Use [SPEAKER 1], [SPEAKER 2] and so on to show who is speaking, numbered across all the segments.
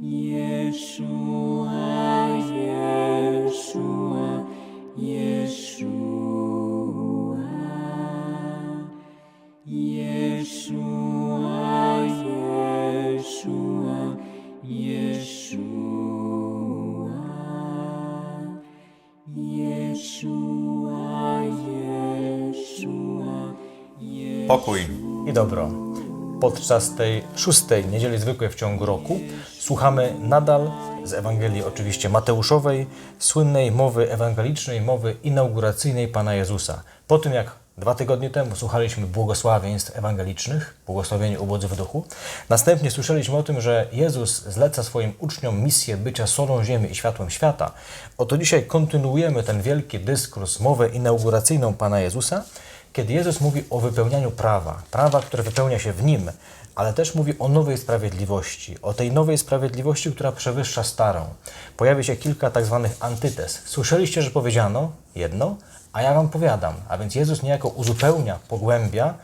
[SPEAKER 1] 耶稣
[SPEAKER 2] 啊，
[SPEAKER 3] 耶稣。Podczas tej szóstej niedzieli zwykłej w ciągu roku słuchamy nadal z Ewangelii oczywiście Mateuszowej, słynnej mowy ewangelicznej, mowy inauguracyjnej Pana Jezusa. Po tym jak dwa tygodnie temu słuchaliśmy błogosławieństw ewangelicznych, błogosławieni ubodzy w duchu, następnie słyszeliśmy o tym, że Jezus zleca swoim uczniom misję bycia solą ziemi i światłem świata. Oto dzisiaj kontynuujemy ten wielki dyskurs, mowę inauguracyjną Pana Jezusa, kiedy Jezus mówi o wypełnianiu prawa, prawa, które wypełnia się w Nim, ale też mówi o nowej sprawiedliwości, o tej nowej sprawiedliwości, która przewyższa starą. Pojawi się kilka tak zwanych antytez. Słyszeliście, że powiedziano jedno, a ja wam powiadam. A więc Jezus niejako uzupełnia, pogłębia.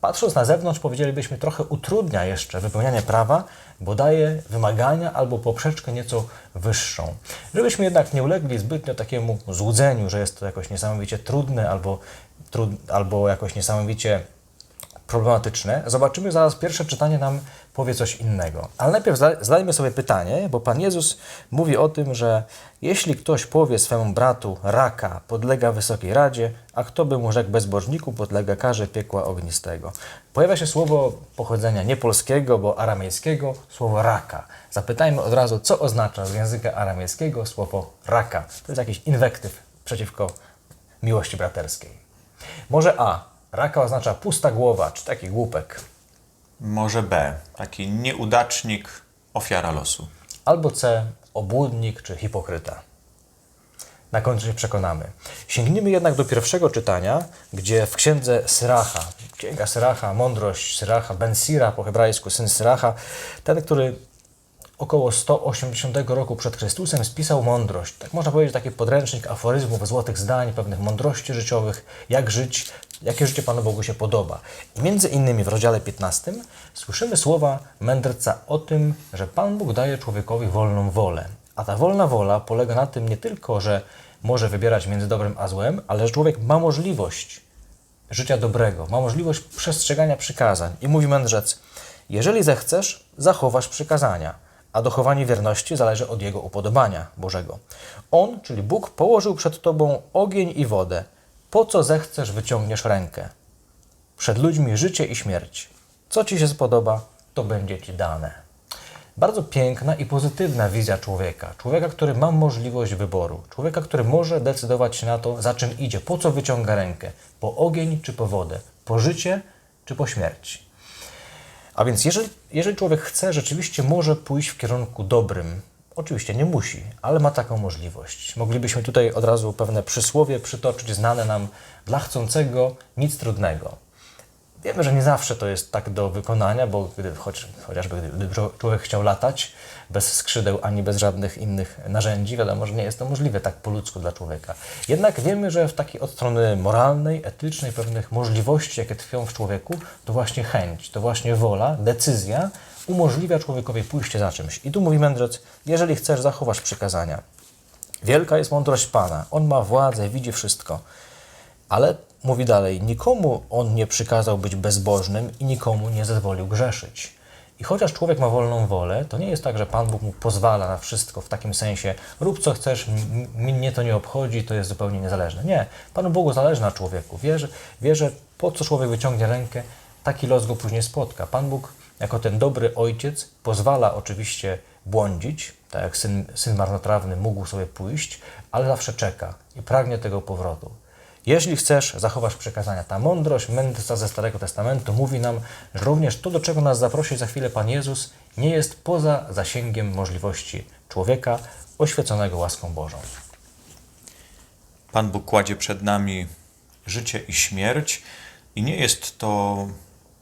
[SPEAKER 3] Patrząc na zewnątrz, powiedzielibyśmy, trochę utrudnia jeszcze wypełnianie prawa, bo daje wymagania albo poprzeczkę nieco wyższą. Żebyśmy jednak nie ulegli zbytnio takiemu złudzeniu, że jest to jakoś niesamowicie trudne albo, trud, albo jakoś niesamowicie problematyczne, zobaczymy zaraz pierwsze czytanie nam powie coś innego. Ale najpierw zadajmy sobie pytanie, bo Pan Jezus mówi o tym, że jeśli ktoś powie swemu bratu raka, podlega Wysokiej Radzie, a kto by mu rzekł bezbożniku, podlega karze piekła ognistego. Pojawia się słowo pochodzenia nie polskiego, bo aramejskiego, słowo raka. Zapytajmy od razu, co oznacza z języka aramejskiego słowo raka. To jest jakiś inwektyw przeciwko miłości braterskiej. Może A. Raka oznacza pusta głowa, czy taki głupek.
[SPEAKER 2] Może B. Taki nieudacznik, ofiara losu.
[SPEAKER 3] Albo C. Obłudnik, czy hipokryta. Na końcu się przekonamy. Sięgnijmy jednak do pierwszego czytania, gdzie w księdze Syracha, księga Syracha, mądrość Syracha, Ben Sira po hebrajsku, syn Syracha, ten, który około 180 roku przed Chrystusem spisał mądrość. Tak można powiedzieć, taki podręcznik aforyzmów, złotych zdań, pewnych mądrości życiowych, jak żyć, jakie życie Panu Bogu się podoba. I między innymi w rozdziale 15 słyszymy słowa mędrca o tym, że Pan Bóg daje człowiekowi wolną wolę. A ta wolna wola polega na tym nie tylko, że może wybierać między dobrem a złem, ale że człowiek ma możliwość życia dobrego, ma możliwość przestrzegania przykazań. I mówi mędrzec, jeżeli zechcesz, zachowasz przykazania, a dochowanie wierności zależy od Jego upodobania Bożego. On, czyli Bóg, położył przed Tobą ogień i wodę. Po co zechcesz, wyciągniesz rękę? Przed ludźmi życie i śmierć. Co Ci się spodoba, to będzie Ci dane. Bardzo piękna i pozytywna wizja człowieka. Człowieka, który ma możliwość wyboru. Człowieka, który może decydować się na to, za czym idzie, po co wyciąga rękę. Po ogień czy po wodę. Po życie czy po śmierć. A więc jeżeli, jeżeli człowiek chce, rzeczywiście może pójść w kierunku dobrym. Oczywiście nie musi, ale ma taką możliwość. Moglibyśmy tutaj od razu pewne przysłowie przytoczyć, znane nam dla chcącego nic trudnego. Wiemy, że nie zawsze to jest tak do wykonania, bo gdy, choć, chociażby gdy, gdy człowiek chciał latać bez skrzydeł ani bez żadnych innych narzędzi, wiadomo, że nie jest to możliwe tak po ludzku dla człowieka. Jednak wiemy, że w takiej od strony moralnej, etycznej, pewnych możliwości, jakie tkwią w człowieku, to właśnie chęć, to właśnie wola, decyzja umożliwia człowiekowi pójście za czymś. I tu mówi mędrzec, jeżeli chcesz, zachowasz przykazania. Wielka jest mądrość Pana. On ma władzę, widzi wszystko. Ale mówi dalej, nikomu on nie przykazał być bezbożnym i nikomu nie zezwolił grzeszyć. I chociaż człowiek ma wolną wolę, to nie jest tak, że Pan Bóg mu pozwala na wszystko w takim sensie, rób co chcesz, mnie to nie obchodzi, to jest zupełnie niezależne. Nie, Panu Bogu zależy na człowieku. Wie, że, wie, że po co człowiek wyciągnie rękę, taki los go później spotka. Pan Bóg, jako ten dobry ojciec, pozwala oczywiście błądzić, tak jak syn, syn marnotrawny mógł sobie pójść, ale zawsze czeka i pragnie tego powrotu. Jeśli chcesz, zachowasz przekazania. Ta mądrość mędrca ze Starego Testamentu mówi nam, że również to, do czego nas zaprosi za chwilę Pan Jezus, nie jest poza zasięgiem możliwości człowieka oświeconego łaską Bożą.
[SPEAKER 2] Pan Bóg kładzie przed nami życie i śmierć, i nie jest to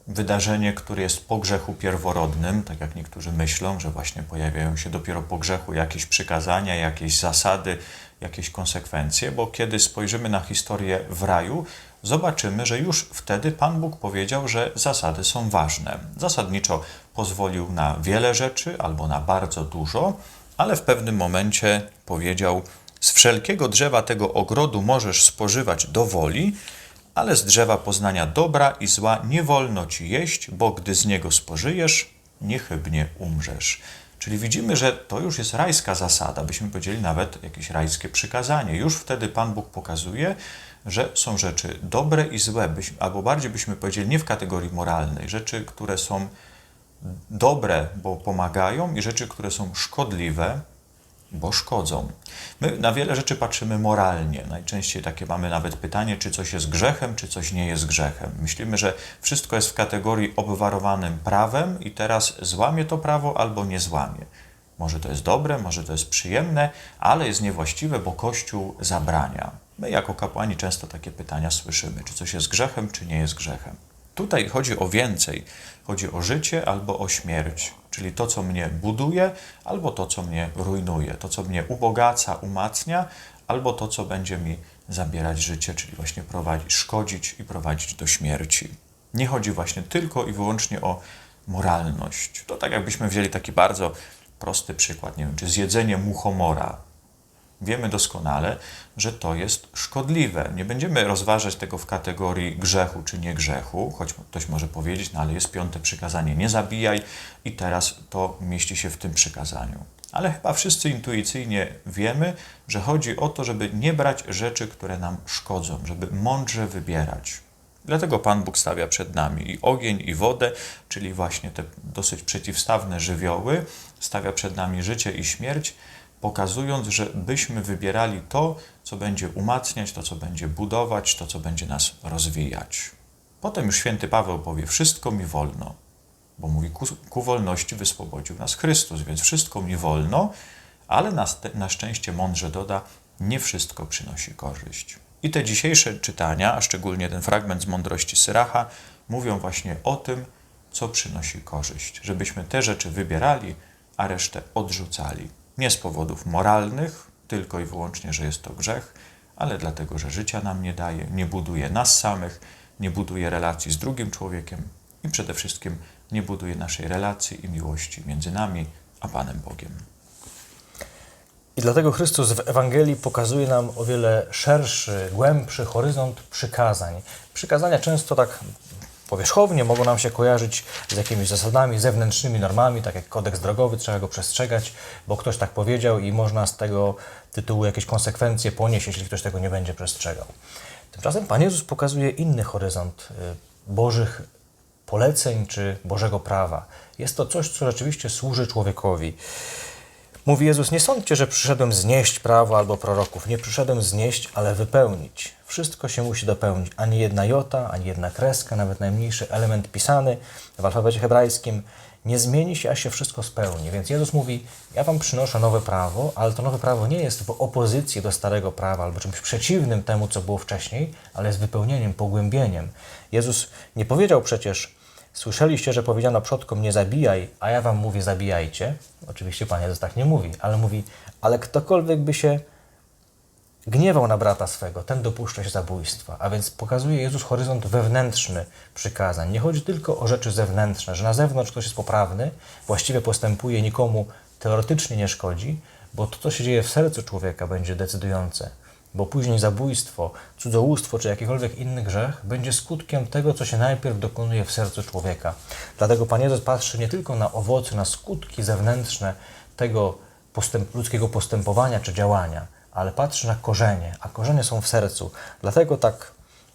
[SPEAKER 2] wydarzenie, które jest po grzechu pierworodnym, tak jak niektórzy myślą, że właśnie pojawiają się dopiero po grzechu jakieś przykazania, jakieś zasady, jakieś konsekwencje, bo kiedy spojrzymy na historię w raju, zobaczymy, że już wtedy Pan Bóg powiedział, że zasady są ważne. Zasadniczo pozwolił na wiele rzeczy albo na bardzo dużo, ale w pewnym momencie powiedział: Z wszelkiego drzewa tego ogrodu możesz spożywać do woli, ale z drzewa poznania dobra i zła nie wolno ci jeść, bo gdy z niego spożyjesz, niechybnie umrzesz. Czyli widzimy, że to już jest rajska zasada, byśmy powiedzieli nawet jakieś rajskie przykazanie. Już wtedy Pan Bóg pokazuje, że są rzeczy dobre i złe, albo bardziej byśmy powiedzieli nie w kategorii moralnej, rzeczy, które są dobre, bo pomagają, i rzeczy, które są szkodliwe, bo szkodzą. My na wiele rzeczy patrzymy moralnie. Najczęściej takie mamy nawet pytanie, czy coś jest grzechem, czy coś nie jest grzechem. Myślimy, że wszystko jest w kategorii obwarowanym prawem i teraz złamie to prawo albo nie złamie. Może to jest dobre, może to jest przyjemne, ale jest niewłaściwe, bo Kościół zabrania. My jako kapłani często takie pytania słyszymy, czy coś jest grzechem, czy nie jest grzechem. Tutaj chodzi o więcej. Chodzi o życie albo o śmierć, czyli to, co mnie buduje, albo to, co mnie rujnuje, to, co mnie ubogaca, umacnia, albo to, co będzie mi zabierać życie, czyli właśnie prowadzić, szkodzić i prowadzić do śmierci. Nie chodzi właśnie tylko i wyłącznie o moralność. To tak jakbyśmy wzięli taki bardzo prosty przykład, nie wiem, czy zjedzenie muchomora wiemy doskonale, że to jest szkodliwe. Nie będziemy rozważać tego w kategorii grzechu czy nie grzechu, choć ktoś może powiedzieć, no ale jest piąte przykazanie, nie zabijaj i teraz to mieści się w tym przykazaniu. Ale chyba wszyscy intuicyjnie wiemy, że chodzi o to, żeby nie brać rzeczy, które nam szkodzą, żeby mądrze wybierać. Dlatego Pan Bóg stawia przed nami i ogień, i wodę, czyli właśnie te dosyć przeciwstawne żywioły, stawia przed nami życie i śmierć, pokazując, że byśmy wybierali to, co będzie umacniać, to, co będzie budować, to, co będzie nas rozwijać. Potem już święty Paweł powie: Wszystko mi wolno, bo mówi: Ku, ku wolności wyswobodził nas Chrystus, więc wszystko mi wolno, ale na, na szczęście mądrze doda: Nie wszystko przynosi korzyść. I te dzisiejsze czytania, a szczególnie ten fragment z mądrości Syracha, mówią właśnie o tym, co przynosi korzyść, żebyśmy te rzeczy wybierali, a resztę odrzucali. Nie z powodów moralnych, tylko i wyłącznie, że jest to grzech, ale dlatego, że życia nam nie daje, nie buduje nas samych, nie buduje relacji z drugim człowiekiem i przede wszystkim nie buduje naszej relacji i miłości między nami a Panem Bogiem.
[SPEAKER 3] I dlatego Chrystus w Ewangelii pokazuje nam o wiele szerszy, głębszy horyzont przykazań. Przykazania często tak powierzchownie mogą nam się kojarzyć z jakimiś zasadami, zewnętrznymi normami, tak jak kodeks drogowy, trzeba go przestrzegać, bo ktoś tak powiedział i można z tego tytułu jakieś konsekwencje ponieść, jeśli ktoś tego nie będzie przestrzegał. Tymczasem Pan Jezus pokazuje inny horyzont y, Bożych poleceń czy Bożego prawa. Jest to coś, co rzeczywiście służy człowiekowi. Mówi Jezus, nie sądźcie, że przyszedłem znieść prawo albo proroków. Nie przyszedłem znieść, ale wypełnić. Wszystko się musi dopełnić. Ani jedna jota, ani jedna kreska, nawet najmniejszy element pisany w alfabecie hebrajskim nie zmieni się, aż się wszystko spełni. Więc Jezus mówi, ja wam przynoszę nowe prawo, ale to nowe prawo nie jest w opozycji do starego prawa albo czymś przeciwnym temu, co było wcześniej, ale jest wypełnieniem, pogłębieniem. Jezus nie powiedział przecież, Słyszeliście, że powiedziano przodkom nie zabijaj, a ja wam mówię zabijajcie. Oczywiście Pan Jezus tak nie mówi, ale mówi, ale ktokolwiek by się gniewał na brata swego, ten dopuszcza się zabójstwa. A więc pokazuje Jezus horyzont wewnętrzny przykazań. Nie chodzi tylko o rzeczy zewnętrzne, że na zewnątrz ktoś jest poprawny, właściwie postępuje, nikomu teoretycznie nie szkodzi, bo to, co się dzieje w sercu człowieka, będzie decydujące bo później zabójstwo, cudzołóstwo czy jakikolwiek inny grzech będzie skutkiem tego, co się najpierw dokonuje w sercu człowieka. Dlatego Pan Jezus patrzy nie tylko na owoce, na skutki zewnętrzne tego postęp, ludzkiego postępowania czy działania, ale patrzy na korzenie, a korzenie są w sercu. Dlatego tak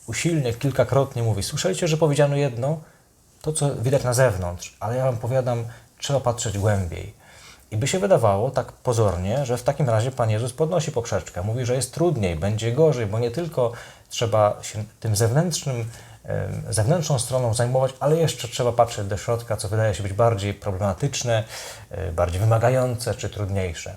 [SPEAKER 3] usilnie, kilkakrotnie mówi: Słyszeliście, że powiedziano jedno, to co widać na zewnątrz, ale ja Wam powiadam, trzeba patrzeć głębiej. I by się wydawało tak pozornie, że w takim razie Pan Jezus podnosi poprzeczkę. Mówi, że jest trudniej, będzie gorzej, bo nie tylko trzeba się tym zewnętrznym, zewnętrzną stroną zajmować, ale jeszcze trzeba patrzeć do środka, co wydaje się być bardziej problematyczne, e, bardziej wymagające czy trudniejsze.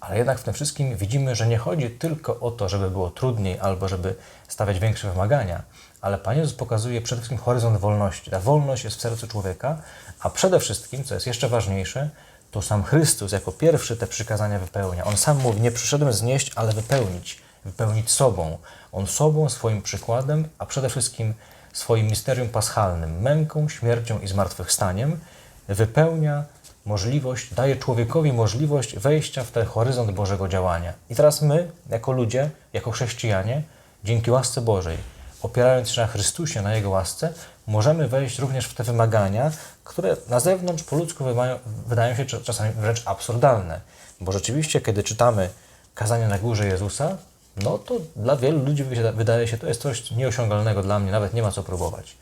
[SPEAKER 3] Ale jednak w tym wszystkim widzimy, że nie chodzi tylko o to, żeby było trudniej albo żeby stawiać większe wymagania, ale Pan Jezus pokazuje przede wszystkim horyzont wolności. Ta wolność jest w sercu człowieka, a przede wszystkim, co jest jeszcze ważniejsze, to sam Chrystus jako pierwszy te przykazania wypełnia. On sam mówi, nie przyszedłem znieść, ale wypełnić. wypełnić sobą. On sobą, swoim przykładem, a przede wszystkim swoim misterium paschalnym, męką, śmiercią i zmartwychwstaniem, wypełnia możliwość, daje człowiekowi możliwość wejścia w ten horyzont Bożego działania. I teraz my, jako ludzie, jako chrześcijanie, dzięki łasce Bożej, opierając się na Chrystusie, na Jego łasce, możemy wejść również w te wymagania, które na zewnątrz po ludzku wydają się cza- czasami wręcz absurdalne. Bo rzeczywiście, kiedy czytamy kazania na górze Jezusa, no to dla wielu ludzi wyda- wydaje się, to jest coś nieosiągalnego dla mnie, nawet nie ma co próbować.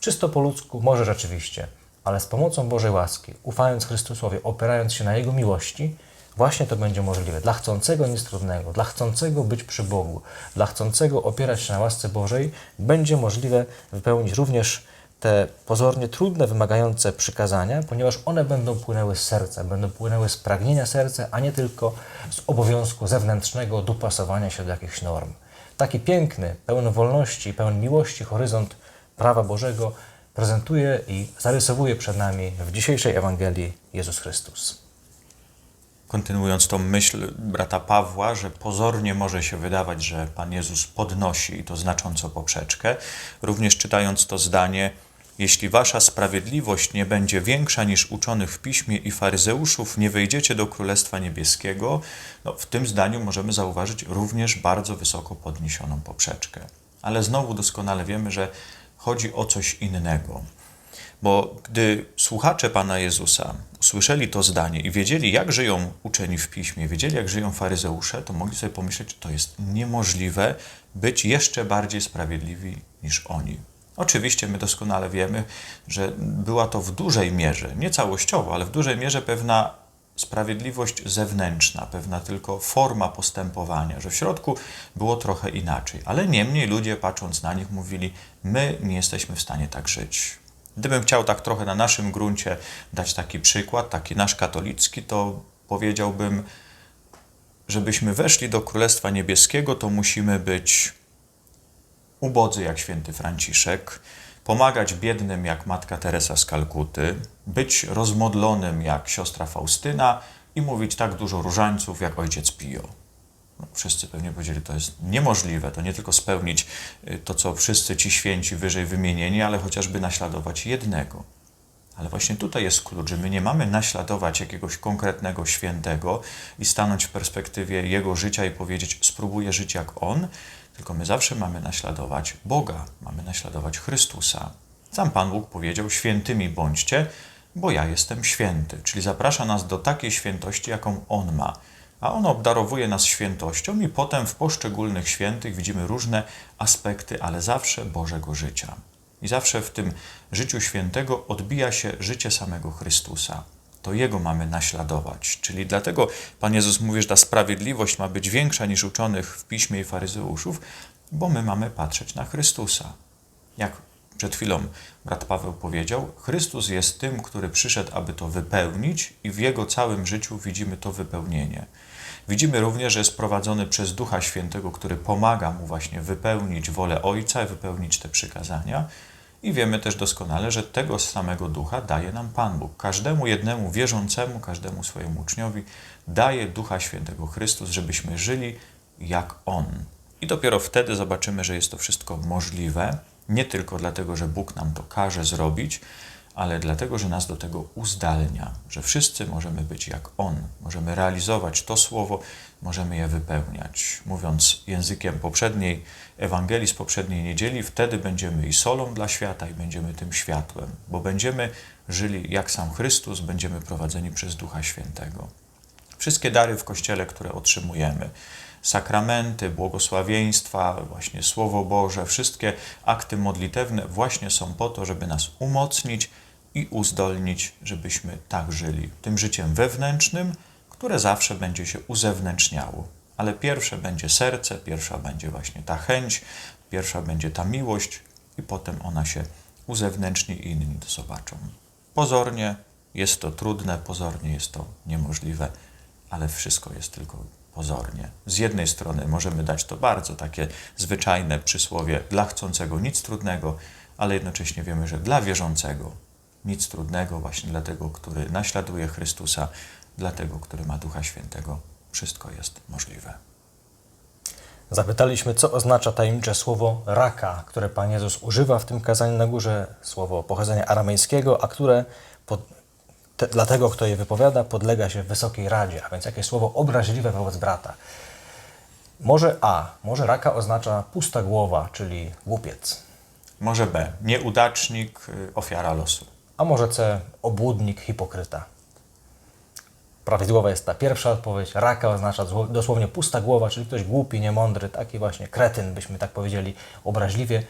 [SPEAKER 3] Czysto po ludzku może rzeczywiście, ale z pomocą Bożej łaski, ufając Chrystusowi, opierając się na Jego miłości, właśnie to będzie możliwe. Dla chcącego nic trudnego, dla chcącego być przy Bogu, dla chcącego opierać się na łasce Bożej, będzie możliwe wypełnić również te pozornie trudne, wymagające przykazania, ponieważ one będą płynęły z serca, będą płynęły z pragnienia serca, a nie tylko z obowiązku zewnętrznego dopasowania się do jakichś norm. Taki piękny, pełen wolności, pełen miłości horyzont prawa Bożego prezentuje i zarysowuje przed nami w dzisiejszej Ewangelii Jezus Chrystus.
[SPEAKER 2] Kontynuując tą myśl brata Pawła, że pozornie może się wydawać, że Pan Jezus podnosi i to znacząco poprzeczkę, również czytając to zdanie, jeśli wasza sprawiedliwość nie będzie większa niż uczonych w piśmie i faryzeuszów, nie wejdziecie do Królestwa Niebieskiego, no, w tym zdaniu możemy zauważyć również bardzo wysoko podniesioną poprzeczkę. Ale znowu doskonale wiemy, że chodzi o coś innego. Bo gdy słuchacze Pana Jezusa usłyszeli to zdanie i wiedzieli, jak żyją uczeni w piśmie, wiedzieli, jak żyją faryzeusze, to mogli sobie pomyśleć, że to jest niemożliwe być jeszcze bardziej sprawiedliwi niż oni. Oczywiście my doskonale wiemy, że była to w dużej mierze, nie całościowo, ale w dużej mierze pewna sprawiedliwość zewnętrzna, pewna tylko forma postępowania, że w środku było trochę inaczej. Ale niemniej ludzie, patrząc na nich, mówili: My nie jesteśmy w stanie tak żyć. Gdybym chciał tak trochę na naszym gruncie dać taki przykład, taki nasz katolicki, to powiedziałbym, żebyśmy weszli do Królestwa Niebieskiego, to musimy być ubodzy jak święty Franciszek, pomagać biednym jak matka Teresa z Kalkuty, być rozmodlonym jak siostra Faustyna i mówić tak dużo różańców jak ojciec Pio. No, wszyscy pewnie powiedzieli, to jest niemożliwe, to nie tylko spełnić y, to, co wszyscy ci święci wyżej wymienieni, ale chociażby naśladować jednego. Ale właśnie tutaj jest klucz, że my nie mamy naśladować jakiegoś konkretnego świętego i stanąć w perspektywie jego życia i powiedzieć, spróbuję żyć jak on, tylko my zawsze mamy naśladować Boga, mamy naśladować Chrystusa. Sam Pan Bóg powiedział: Świętymi bądźcie, bo ja jestem święty. Czyli zaprasza nas do takiej świętości, jaką On ma. A On obdarowuje nas świętością, i potem w poszczególnych świętych widzimy różne aspekty, ale zawsze Bożego życia. I zawsze w tym życiu świętego odbija się życie samego Chrystusa. To Jego mamy naśladować. Czyli dlatego Pan Jezus mówi, że ta sprawiedliwość ma być większa niż uczonych w piśmie i faryzeuszów, bo my mamy patrzeć na Chrystusa. Jak przed chwilą brat Paweł powiedział, Chrystus jest tym, który przyszedł, aby to wypełnić, i w Jego całym życiu widzimy to wypełnienie. Widzimy również, że jest prowadzony przez Ducha Świętego, który pomaga mu właśnie wypełnić wolę Ojca, wypełnić te przykazania. I wiemy też doskonale, że tego samego Ducha daje nam Pan Bóg. Każdemu jednemu wierzącemu, każdemu swojemu uczniowi daje Ducha Świętego Chrystus, żebyśmy żyli jak On. I dopiero wtedy zobaczymy, że jest to wszystko możliwe, nie tylko dlatego, że Bóg nam to każe zrobić, ale dlatego, że nas do tego uzdalnia, że wszyscy możemy być jak On, możemy realizować to słowo, możemy je wypełniać. Mówiąc językiem poprzedniej Ewangelii z poprzedniej niedzieli, wtedy będziemy i solą dla świata, i będziemy tym światłem, bo będziemy żyli jak sam Chrystus, będziemy prowadzeni przez Ducha Świętego. Wszystkie dary w Kościele, które otrzymujemy, sakramenty, błogosławieństwa, właśnie Słowo Boże, wszystkie akty modlitewne właśnie są po to, żeby nas umocnić i uzdolnić, żebyśmy tak żyli. Tym życiem wewnętrznym, które zawsze będzie się uzewnętrzniało. Ale pierwsze będzie serce, pierwsza będzie właśnie ta chęć, pierwsza będzie ta miłość i potem ona się uzewnętrzni i inni to zobaczą. Pozornie jest to trudne, pozornie jest to niemożliwe, ale wszystko jest tylko pozornie. Z jednej strony możemy dać to bardzo takie zwyczajne przysłowie dla chcącego nic trudnego, ale jednocześnie wiemy, że dla wierzącego nic trudnego, właśnie dla tego, który naśladuje Chrystusa, dla tego, który ma Ducha Świętego, wszystko jest możliwe.
[SPEAKER 3] Zapytaliśmy, co oznacza tajemnicze słowo raka, które Pan Jezus używa w tym kazaniu na górze, słowo pochodzenia aramejskiego, a które pod, te, dla tego, kto je wypowiada, podlega się Wysokiej Radzie, a więc jakieś słowo obraźliwe wobec brata. Może A, może raka oznacza pusta głowa, czyli głupiec,
[SPEAKER 2] Może B. Nieudacznik, y, ofiara losu.
[SPEAKER 3] a może C, obłudnik, hipokryta. Prawidłowa jest ta pierwsza odpowiedź. Raka oznacza dosłownie pusta głowa, czyli ktoś głupi, niemądry, taki właśnie kretyn, byśmy tak powiedzieli obraźliwie.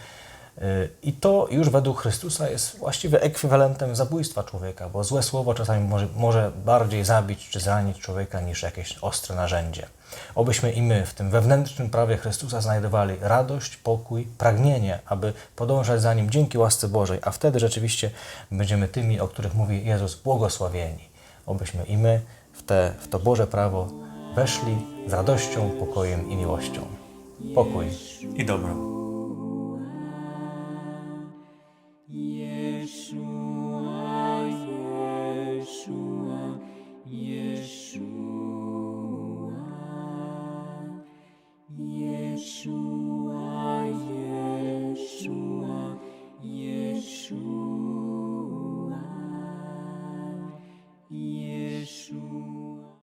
[SPEAKER 3] Yy, I to już według Chrystusa jest właściwie ekwiwalentem zabójstwa człowieka, bo złe słowo czasami może, może bardziej zabić czy zranić człowieka niż jakieś ostre narzędzie. Obyśmy i my w tym wewnętrznym prawie Chrystusa znajdowali radość, pokój, pragnienie, aby podążać za Nim dzięki łasce Bożej, a wtedy rzeczywiście będziemy tymi, o których mówi Jezus, błogosławieni. Obyśmy i my w, te, w to Boże prawo weszli z radością, pokojem i miłością. Pokój
[SPEAKER 2] I dobro.